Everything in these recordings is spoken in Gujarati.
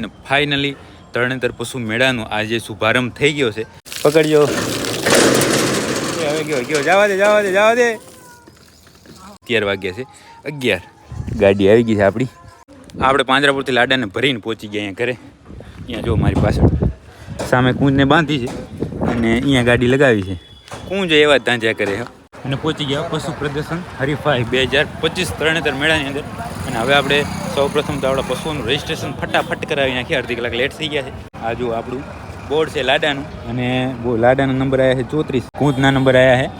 અને ફાઇનલી તરણેતર પશુ મેળાનો આજે શુભારંભ થઈ ગયો છે. પકડજો એ હવે ગયો ગયો. જવા દે જવા દે જવા દે. અગિયાર વાગ્યા છે. અગિયાર. ગાડી આવી ગઈ છે આપણી. આપણે પાંજરાપુરથી લાડાને ભરીને પહોંચી ગયા અહીંયા ઘરે. અહીંયા જો મારી પાછળ. સામે કુંજને બાંધી છે અને અહીંયા ગાડી લગાવી છે. કુંજ એવા જ ધાંધ્યા કરે અને પહોંચી ગયા પશુ પ્રદર્શન હરીફાઈ બે હજાર પચીસ તરણેતર મેળાની અંદર. અને હવે આપણે સૌ પ્રથમ તો આપણા પશુઓનું રજીસ્ટ્રેશન ફટાફટ કરાવી નાખીએ. અડધી કલાક લેટ થઈ ગયા છે. આ જો આપણું બોર્ડ છે લાડાનું. અને બહુ લાડાનો નંબર આવ્યા છે ચોત્રીસ. કૂંતના નંબર આવ્યા છે.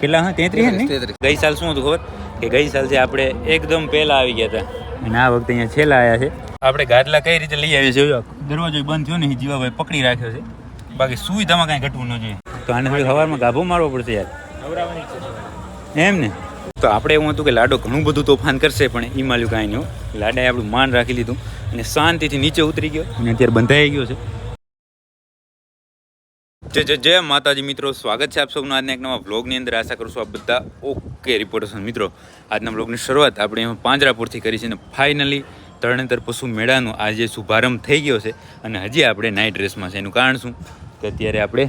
કેટલા હા તેત્રીસ ને? ગઈ સાલ શું હતું ખબર? કે ગઈ સાલ છે આપણે એકદમ પહેલા આવી ગયા હતા. અને આ વખતે અહીંયા છેલ્લા આવ્યા છે. આપણે ગાદલા કઈ રીતે લઈ આવીએ છીએ દરવાજો બંધ થયો ને જીવાભાઈ પકડી રાખ્યો છે. બાકી સુવિધામાં કાંઈ ઘટવું ન જોઈએ. તો આને થોડી સવારમાં ગાભો મારવો પડશે યાર. એમ ને? તો આપણે એવું હતું કે લાડો ઘણું બધું તોફાન કરશે, પણ એ માલ્યું કાંઈ નહીં લાડાએ આપણું માન રાખી લીધું અને શાંતિથી નીચે ઉતરી ગયો અને અત્યારે બંધાઈ ગયો છે. જય જય જય માતાજી મિત્રો, સ્વાગત છે આપ સૌનું આજના એક નવા વ્લોગની અંદર. આશા કરું છું આપ બધા ઓકે રિપોર્ટર્સ મિત્રો, આજના વ્લોગની શરૂઆત આપણે એમાં પાંજરાપુરથી કરી છે અને ફાઇનલી તરણેતર પશુ મેળાનો આજે શુભારંભ થઈ ગયો છે અને હજી આપણે નાઇટ ડ્રેસમાં છે. એનું કારણ શું? કે અત્યારે આપણે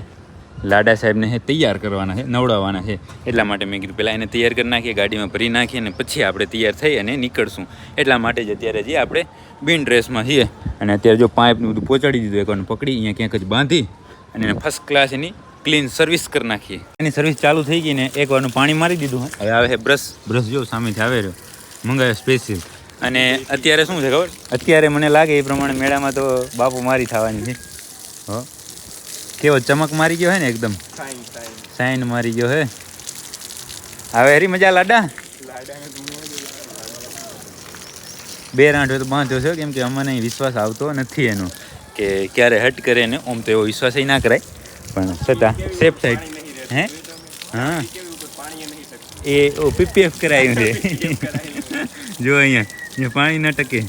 લાડા સાહેબને હે તૈયાર કરવાના છે નવડાવવાના છે એટલા માટે મેં કીધું પહેલાં એને તૈયાર કરી નાખીએ, ગાડીમાં ભરી નાખીએ અને પછી આપણે તૈયાર થઈ અને નીકળશું. એટલા માટે જ અત્યારે જે આપણે બિન ડ્રેસમાં છીએ. અને અત્યારે જો પાઇપનું બધું પહોંચાડી દીધું એકવાર પકડી, અહીંયા ક્યાંક જ બાંધી અને એને ફર્સ્ટ ક્લાસ એની ક્લીન સર્વિસ કરી નાખીએ. એની સર્વિસ ચાલુ થઈ ગઈ ને એકવારનું પાણી મારી દીધું. હવે આવે છે બ્રશ બ્રશ જો સામેથી આવે રહ્યો. મંગાવ્યો સ્પેશિયલ અને અત્યારે શું છે ખબર? અત્યારે મને લાગે એ પ્રમાણે મેળામાં તો બાપુ મારી થવાની છે. હો. કેવો ચમક મારી ગયો હે ને એકદમ? સાઈન મારી ગયો હે. હવે હરી મજા લાડા? બે રાંઠો તો બાંધ્યો છે કેમ કે અમને વિશ્વાસ આવતો નથી એનો. કે ક્યારે હટ કરે ને ઓમ તો એવો વિશ્વાસ ના કરાય. પણ છતાં સેફ સાઈડ હે? હા. એ ઓ પીપીએફ કરાયું છે. જો અહીંયા અહીંયા પાણી ન ટકે.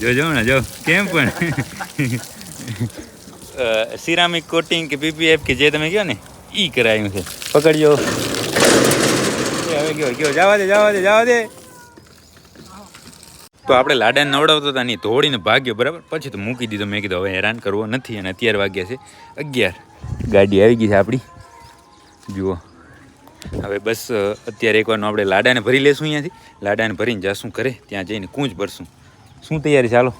જો જો ને જો. કેમ પણ? સિરામિક કોટિંગ કે પીપીએફ કે જે તમે કહો ને એ કરાયું છે. પકડ્યો હવે ગયો ગયો. જવા દે જવા દે જવા દે. તો આપણે લાડાને નવડાવતો હતા ની ધોળીને ભાગ્યો બરાબર? પછી તો મૂકી દીધો. મેં કીધું હવે હેરાન કરવો નથી. અને અત્યારે વાગ્યા છે અગિયાર. ગાડી આવી ગઈ છે આપણી. જુઓ. હવે બસ અત્યારે એકવારનો આપણે લાડાને ભરી લેશું અહીંયાથી. લાડાને ભરીને જાશું કરે ત્યાં જઈને કૂંજ ભરશું. શું તૈયારી ચાલો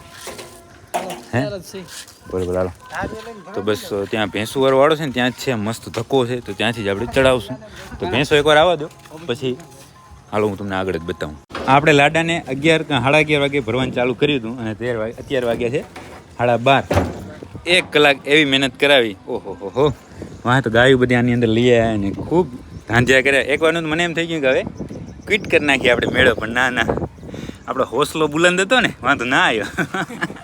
હે? બરોબર હાલો. તો બસ ત્યાં ભેંસુવાળો વાળો છે ને ત્યાં જ છે મસ્ત ધક્કો છે તો ત્યાંથી જ આપણે ચડાવશું. તો ભેંસો એકવાર આવવા દો પછી હાલો હું તમને આગળ જ બતાવું. આપણે લાડાને અગિયાર કે સાડા અગિયાર વાગે ભરવાનું ચાલુ કર્યું હતું અને તેર વાગે અત્યાર વાગ્યા છે સાડા બાર. એક કલાક એવી મહેનત કરાવી. ઓહો હો હો. વાહ તો ગાયું બધી આની અંદર લઈ આવ્યા અને ખૂબ ધાંધ્યા કર્યા. એક વારનું તો મને એમ થઈ ગયું કે હવે ક્વિટ કરી નાખીએ આપણે મેળો પણ ના ના. આપણો હોસલો બુલંદ હતો ને વાંધો ના આવ્યો.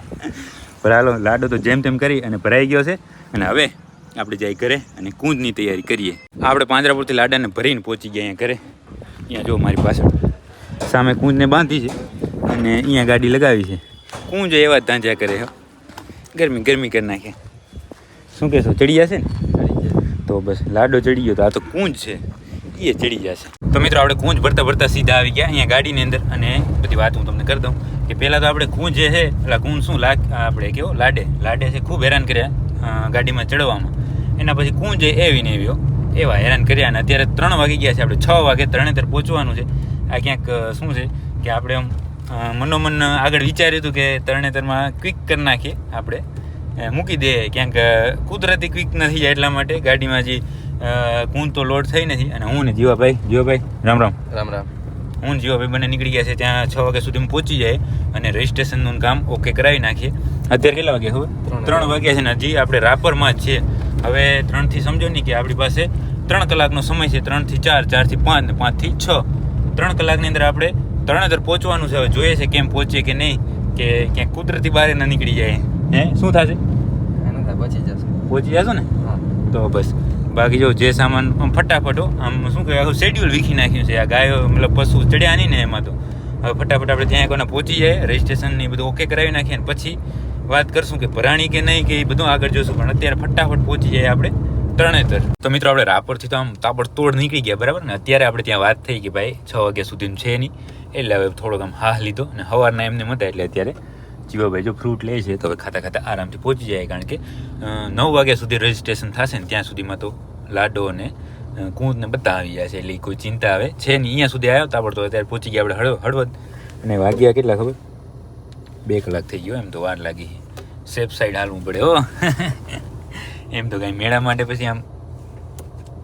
પણ હાલો, લાડો તો જેમ તેમ કરી અને ભરાઈ ગયો છે. અને હવે આપણે જઈ ઘરે અને કુંજની તૈયારી કરીએ. આપણે પાંજરાપુરથી લાડાને ભરીને પહોંચી ગયા અહીંયા ઘરે. અહીંયા જો મારી પાછળ સામે કુંજને બાંધી છે અને અહીંયા ગાડી લગાવી છે. કુંજ એવા જ ધાંધ્યા કરે ગરમી ગરમી કરી નાખે. શું કહેશો, ચડી જશે ને? તો બસ, લાડો ચડી ગયો. તો આ તો કુંજ છે. એ ચડી જશે. તો મિત્રો, આપણે કુંજ ભરતા ભરતા સીધા આવી ગયા અહીંયા ગાડીની અંદર. અને બધી વાત હું તમને કરી દઉં. કે પહેલાં તો આપણે કું જે છે, એટલે કું શું લાગ, આપણે કેવો, લાડે લાડે છે, ખૂબ હેરાન કર્યા ગાડીમાં ચડવામાં. એના પછી કું એ એવી ને એવી હો. એવા હેરાન કર્યા અને અત્યારે ત્રણ વાગી ગયા છે, આપણે છ વાગે ત્રણેતર પહોંચવાનું છે. આ ક્યાંક શું છે કે આપણે આમ મનોમન આગળ વિચાર્યું હતું કે તરણેતરમાં ક્વિક કરી નાખીએ આપણે. મૂકી દે, ક્યાંક કુદરતી ક્વિક નથી જાય એટલા માટે ગાડીમાં હજી કું તો લોડ થઈ નથી. અને હું ને જીવાભાઈ જીવાભાઈ, રામ રામ. રામ રામ. હું જીઓ ભાઈ બંને નીકળી ગયા છે ત્યાં છ વાગ્યા સુધી પહોંચી જાય અને રજિસ્ટ્રેશનનું કામ ઓકે કરાવી નાખીએ. અત્યારે કેટલા વાગ્યા હવે ત્રણ વાગ્યા. છે ને હજી આપણે રાપરમાં જ છીએ. હવે ત્રણથી સમજો નહીં કે આપણી પાસે ત્રણ કલાકનો સમય છે. ત્રણથી ચાર ચારથી પાંચ ને પાંચથી છ. ત્રણ કલાકની અંદર આપણે ત્રણેતર પહોંચવાનું છે. હવે જોઈએ છે કેમ પહોંચીએ કે નહીં કે ક્યાંક કુદરતી બહાર ન નીકળી જાય. હે? શું થશે? પહોંચી જશો. પહોંચી જશો ને? તો બસ. બાકી જો જે સામાન ફટાફટ આમ શું કહેવાય, આખું શેડ્યુલ વીખી નાખ્યું છે આ ગાયો, મતલબ પશુ ચડ્યા નહીં ને એમાં તો. હવે ફટાફટ આપણે ત્યાં કોને પહોંચી જાય રજિસ્ટ્રેશન બધું ઓકે કરાવી નાખીએ ને પછી વાત કરશું કે ભરાણી કે નહીં કે એ બધું આગળ જોશું. પણ અત્યારે ફટાફટ પહોંચી જાય આપણે ત્રણેતર તો મિત્રો, આપણે રાપરથી તો આમ તાબડતોડ નીકળી ગયા, બરાબર ને? અત્યારે આપણે ત્યાં વાત થઈ કે ભાઈ છ વાગ્યા સુધીનું છે નહીં. એટલે હવે થોડોક આમ હાહ લીધો અને સવારના એમને મતા એટલે અત્યારે. જીવાભાઈ જો ફ્રૂટ લે છે તો હવે ખાતા ખાતા આરામથી પહોંચી જાય. કારણ કે નવ વાગ્યા સુધી રજીસ્ટ્રેશન થશે ને ત્યાં સુધીમાં તો લાડો અને કૂંદને બધા આવી જાય છે. એટલે કોઈ ચિંતા આવે છે નહીં. અહીંયા સુધી આવ્યો તાબડતો અત્યારે પહોંચી ગયા આપણે હળવ, હળવદ. અને વાગ્યા કેટલા ખબર? બે કલાક થઈ ગયો. એમ તો વાર લાગી. સેફ સાઈડ હાલવું પડે, હો. એમ તો કાંઈ મેળા માટે પછી આમ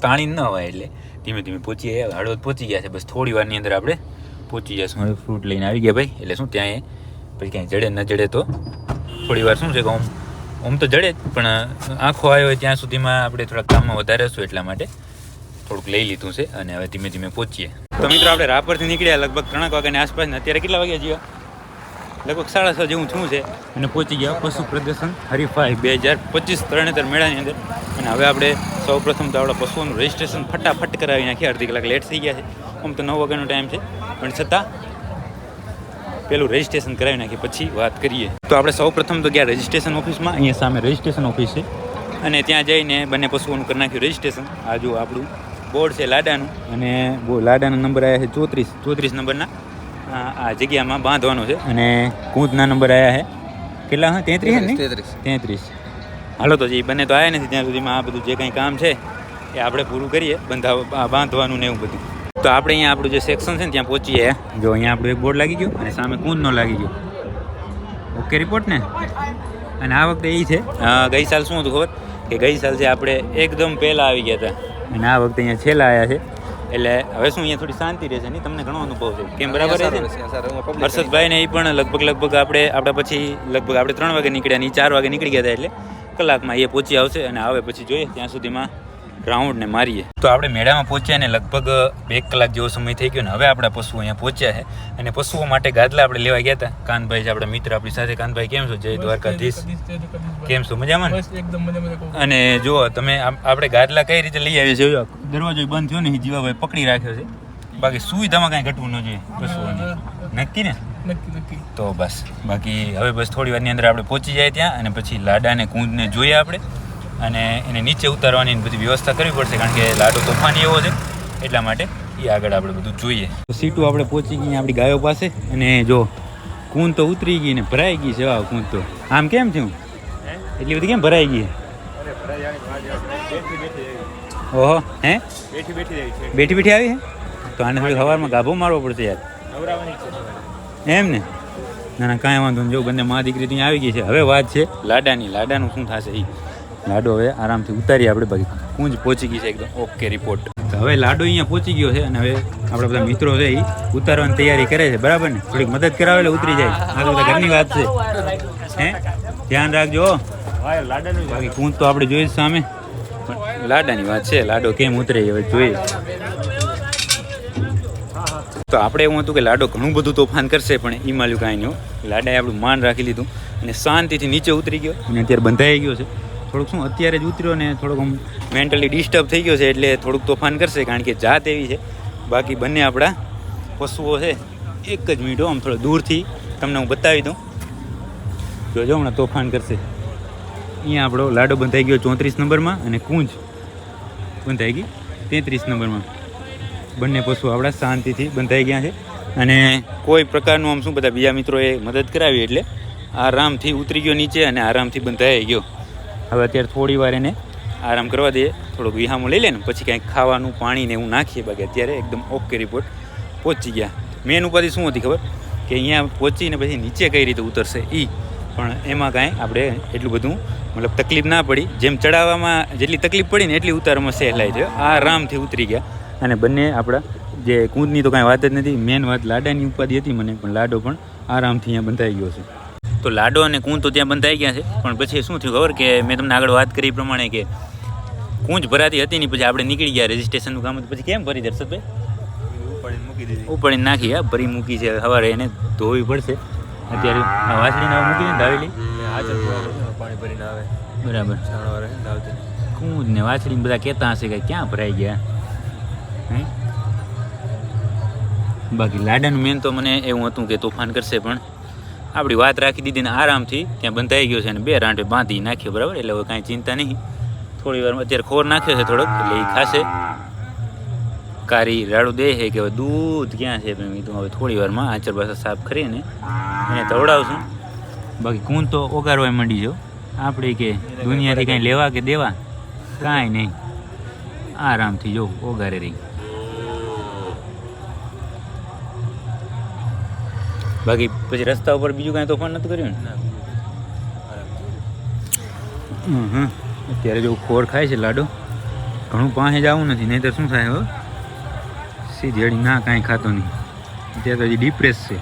તાણી ન હોય એટલે ધીમે ધીમે પહોંચી ગયા હળવદ પહોંચી ગયા છે. બસ થોડી વારની અંદર આપણે પહોંચી જઈશું. હવે ફ્રૂટ લઈને આવી ગયા ભાઈ. એટલે શું, ત્યાં એ પછી ક્યાંય જડે ન જડે તો થોડી વાર શું છે કે આમ આમ તો જડે જ, પણ આંખો આવ્યો હોય ત્યાં સુધીમાં આપણે થોડા કામમાં વધારે હશું એટલા માટે. થોડુંક લઈ લીધું છે અને હવે ધીમે ધીમે પહોંચીએ. તો મિત્રો, આપણે રાપરથી નીકળ્યા લગભગ ત્રણેક વાગ્યાની આસપાસ અત્યારે કેટલા વાગ્યા જીવા? લગભગ સાડા છ જેવું થયું છે. અને પહોંચી ગયા પશુ પ્રદર્શન હરીફાઈ બે હજાર પચીસ તરણેતર મેળાની અંદર. અને હવે આપણે સૌ પ્રથમ તો આપણા પશુઓનું રજિસ્ટ્રેશન ફટાફટ કરાવી નાખીએ. અડધી કલાક લેટ થઈ ગયા છે. આમ તો નવ વાગ્યાનો ટાઈમ છે. પણ છતાં પેલું રજિસ્ટ્રેશન કરાવી નાખીએ પછી વાત કરીએ. તો આપણે સૌ પ્રથમ તો ગયા રજિસ્ટ્રેશન ઓફિસમાં અહીંયા સામે રજિસ્ટ્રેશન ઓફિસ છે. અને ત્યાં જઈને બંને પશુઓનું કરી નાખ્યું રજિસ્ટ્રેશન આ જો આપણું બોર્ડ છે લાડાનું અને બહુ લાડાનો નંબર આવ્યા છે ચોત્રીસ. ચોત્રીસ નંબરના. આ જગ્યામાં બાંધવાનો છે અને કૂદના નંબર આવ્યા છે. કેટલા હા તેત્રીસ ને? તેત્રીસ તેત્રીસ. હાલો તો જે બંને તો આવ્યા નથી ત્યાં સુધીમાં આ બધું જે કંઈ કામ છે એ આપણે પૂરું કરીએ બંધાવ બાંધવાનું ને એવું બધું. તો આપણે અહીંયા આપણું જે સેક્શન છે ને ત્યાં પહોંચીએ. જો અહીંયા આપણું એક બોર્ડ લાગી ગયું અને સામે કૂંદનો લાગી ગયો. ઓકે રિપોર્ટ ને? અને આ વખતે એ છે? ગઈ સાલ શું હતું ખબર? કે ગઈ સાલ છે આપણે એકદમ પહેલાં આવી ગયા હતા. અને આ વખતે અહીંયા છેલ્લા આવ્યા છે. એટલે હવે શું અહીંયા થોડી શાંતિ રહેશે નહીં? તમને ઘણો અનુભવ છે. કેમ બરાબર છે? હર્ષદભાઈ ને એ પણ લગભગ લગભગ આપણે આપણા પછી લગભગ આપણે ત્રણ વાગે નીકળ્યા ને ઈ ચાર વાગે નીકળી ગયા હતા એટલે કલાકમાં એ પહોંચી આવશે અને આવે પછી જોઈએ. ત્યાં સુધીમાં રાઉન્ડ ને મારીએ. તો આપણે મેળામાં પહોંચ્યા ને લગભગ બે એક કલાક જેવો સમય થઈ ગયો ને હવે આપણા પશુઓ અહીંયા પહોંચ્યા છે. અને પશુઓ માટે ગાદલા આપણે લેવા ગયા હતા. કાનભાઈ છે આપણા મિત્ર આપણી સાથે. કાનભાઈ કેમ છો? જય દ્વારકાધીશ. કેમ છો? મજામાં ને? અને જુઓ તમે આપણે ગાદલા કઈ રીતે લઈ આવીએ છીએ? દરવાજો બંધ થયો ને જીવાભાઈ પકડી રાખ્યો છે. બાકી સુવિધામાં કાંઈ ઘટવું ન જોઈએ પશુઓને. નક્કી ને? તો બસ. બાકી હવે બસ થોડી વારની અંદર આપણે પહોંચી જાય ત્યાં અને પછી લાડાને કૂંદને જોઈએ આપણે. અને એને નીચે ઉતારવાની બધી વ્યવસ્થા કરવી પડશે કારણ કે લાડો તોફાની એવો છે. એટલા માટે એ આગળ આપણે બધું જોઈએ. સીટું આપણે પહોંચી ગઈ આપણી ગાયો પાસે અને જો કૂન તો ઉતરી ગઈ ને ભરાઈ ગઈ છે વાહ કૂંદ તો. આમ કેમ થયું? એટલી બધી કેમ ભરાઈ ગઈ? ઓહો હે? બેઠી બેઠી બેઠી બેઠી આવી હે? તો આને થોડી સવારમાં ગાભો મારવો પડશે યાર. એમ ને? ના ના કાંઈ વાંધો નહીં. જો બંને મા દીકરી ત્યાં આવી ગઈ છે. હવે વાત છે લાડાની. લાડાનું શું થશે એ લાડો હવે આરામથી ઉતારીએ આપણે બાકી. કુંજ પહોંચી ગઈ છે એકદમ. ઓકે રિપોર્ટ હવે લાડો અહીંયા પહોંચી ગયો છે અને હવે આપણા બધા મિત્રો છે એ ઉતારવાની તૈયારી કરે છે. બરાબર ને? થોડીક મદદ કરાવે ઉતરી જાય. આ બધા ઘરની વાત છે. હે? ધ્યાન રાખજો બાકી કુંજ તો આપણે જોઈએ સામે. પણ લાડાની વાત છે લાડો કેમ ઉતરે હવે જોઈએ. તો આપણે એવું હતું કે લાડો ઘણું બધું તોફાન કરશે પણ એ માલ્યું કાંઈ નહીં લાડાએ આપણું માન રાખી લીધું અને શાંતિથી નીચે ઉતરી ગયો. અને અત્યારે બંધાઈ ગયો છે. થોડુંક શું, અત્યારે જ ઉતર્યો ને થોડુંક આમ મેન્ટલી ડિસ્ટર્બ થઈ ગયો છે એટલે થોડુંક તોફાન કરશે, કારણ કે જાત એવી છે. બાકી બંને આપણા પશુઓ છે. એક જ મિનિટ આમ થોડો દૂરથી તમને હું બતાવી દઉં. જોજો હમણાં તોફાન કરશે. અહીંયા આપણો લાડો બંધાઈ ગયો ચોત્રીસ નંબરમાં અને કુંજ બંધાઈ ગઈ તેત્રીસ નંબરમાં. બંને પશુ આપણા શાંતિથી બંધાઈ ગયા છે. અને કોઈ પ્રકારનું આમ શું બધા બીજા મિત્રોએ મદદ કરાવી એટલે આરામથી ઉતરી ગયો નીચે અને આરામથી બંધાઈ ગયો. હવે અત્યારે થોડી વાર એને આરામ કરવા દઈએ. થોડુંક વિહામો લઈ લે પછી કાંઈક ખાવાનું પાણી ને એવું નાખીએ બાકી અત્યારે એકદમ ઓકે રિપોર્ટ પહોંચી ગયા. મેન ઉપાધિ શું હતી ખબર? કે અહીંયા પહોંચીને પછી નીચે કઈ રીતે ઉતરશે એ પણ એમાં કાંઈ આપણે એટલું બધું મતલબ તકલીફ ના પડી. જેમ ચડાવવામાં જેટલી તકલીફ પડી ને એટલી ઉતારમાં સહેલાઈ છે આરામથી ઉતરી ગયા. અને બંને આપણા જે કૂદની તો કાંઈ વાત જ નથી. મેન વાત લાડાની ઉપાધિ હતી મને, પણ લાડો પણ આરામથી અહીંયા બંધાઈ ગયો છે. તો લાડો અને કૂંદ તો ત્યાં બંધાઈ ગયા છે. પણ પછી શું થયું ખબર કે મેં તમને આગળ વાત કરી પ્રમાણે કે કૂંજ ભરાતી હતી ને પછી આપણે નીકળી ગયા રજીસ્ટ્રેશનનું કામ પછી કેમ ભરી દર્શકભાઈ ઉપાડીને નાખી, હા, ભરી મૂકી છે. સવારે એને ધોવી પડશે. અત્યારે વાસળી વાસળીને મૂકી પૂરા કરીને પાણી ભરીને આવે બરાબર ને આવતી ને વાછડી બધા કહેતા હશે કે ક્યાં ભરાઈ ગયા? હે? બાકી લાડાનું મેન તો મને એવું હતું કે તોફાન કરશે પણ આપણી વાત રાખી દીધી ને આરામથી ત્યાં બંધાઈ ગયો છે અને બે રાંટે બાંધી નાખ્યો બરાબર, એટલે હવે કાંઈ ચિંતા નહીં. થોડી વારમાં અત્યારે ખોર નાખ્યો છે થોડોક, એટલે એ ખાશે. કારી રાડું દે છે કે હવે દૂધ ક્યાં છે મેં કીધું હવે થોડી વારમાં આચર પાછા સાફ કરીને એને તવડાવશું. બાકી કૂન તો ઓગારવા માંડી જો આપણે કે દુનિયાથી કાંઈ લેવા કે દેવા? કાંઈ નહીં. આરામથી જો, ઓગારે રહી. બાકી પછી રસ્તા ઉપર બીજું કાંઈ તોફાન નથી કર્યું ને. અત્યારે જો ખોર ખાય છે લાડો. ઘણું પાસે જવું નથી નહીં તો શું થાય હો? સીધેડી ના કાંઈ ખાતો નહીં. અત્યારે તો હજી ડિપ્રેસ છે.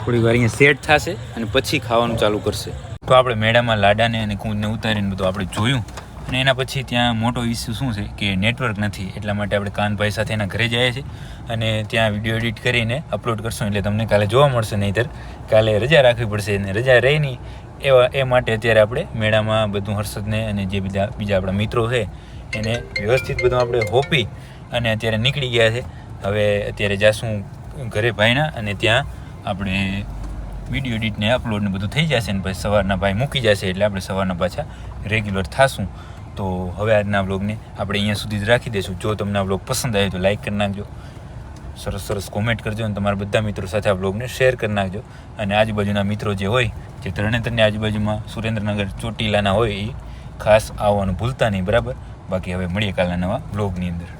થોડી વાર અહીંયા સેટ થશે અને પછી ખાવાનું ચાલુ કરશે. તો આપણે મેળામાં લાડાને અને કૂંદને ઉતારીને બધું આપણે જોયું. અને એના પછી ત્યાં મોટો ઇસ્યુ શું છે કે નેટવર્ક નથી, એટલા માટે આપણે કાનભાઈ સાથે એના ઘરે જઈએ છીએ અને ત્યાં વીડિયો એડિટ કરીને અપલોડ કરશું. એટલે તમને કાલે જોવા મળશે નહીંતર, કાલે રજા રાખવી પડશે અને રજા રહી નહીં, એવા એ માટે અત્યારે આપણે મેળામાં બધું હર્ષદને અને જે બીજા બીજા આપણા મિત્રો છે, એને વ્યવસ્થિત બધું આપણે હોપી અને અત્યારે નીકળી ગયા છે. હવે અત્યારે જાશું ઘરે ભાઈના અને ત્યાં આપણે વીડિયો એડિટને અપલોડને બધું થઈ જશે ને પછી સવારના ભાઈ મૂકી જશે એટલે આપણે સવારના પાછા રેગ્યુલર થાશું. તો હવે આજના બ્લોગને આપણે અહીંયા સુધી જ રાખી દઈશું. જો તમને આ બ્લોગ પસંદ આવે તો લાઇક કરી નાખજો. સરસ સરસ કોમેન્ટ કરજો અને તમારા બધા મિત્રો સાથે આ બ્લોગને શેર કરી નાખજો. અને આજુબાજુના મિત્રો જે હોય, જે તરણેતરની આજુબાજુમાં સુરેન્દ્રનગર ચોટીલાના હોય એ ખાસ આવવાનું ભૂલતા નહીં, બરાબર? બાકી હવે મળીએ કાલના નવા બ્લોગની અંદર.